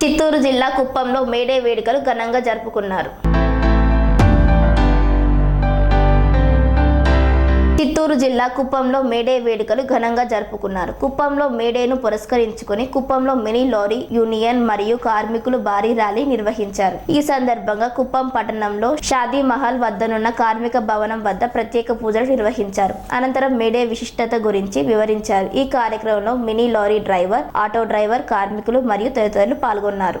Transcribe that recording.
చిత్తూరు జిల్లా కుప్పంలో మేడే వేడుకలు ఘనంగా జరుపుకున్నారు జిల్లా కుప్పంలో మేడే వేడుకలు ఘనంగా జరుపుకున్నారు. కుప్పంలో మేడేను పురస్కరించుకుని కుప్పంలో మినీ లారీ యూనియన్ మరియు కార్మికులు భారీ ర్యాలీ నిర్వహించారు. ఈ సందర్భంగా కుప్పం పట్టణంలో షాదీ మహల్ వద్దనున్న కార్మిక భవనం వద్ద ప్రత్యేక పూజలు నిర్వహించారు. అనంతరం మేడే విశిష్టత గురించి వివరించారు. ఈ కార్యక్రమంలో mini lorry driver auto driver కార్మికులు మరియు తదితరులు పాల్గొన్నారు.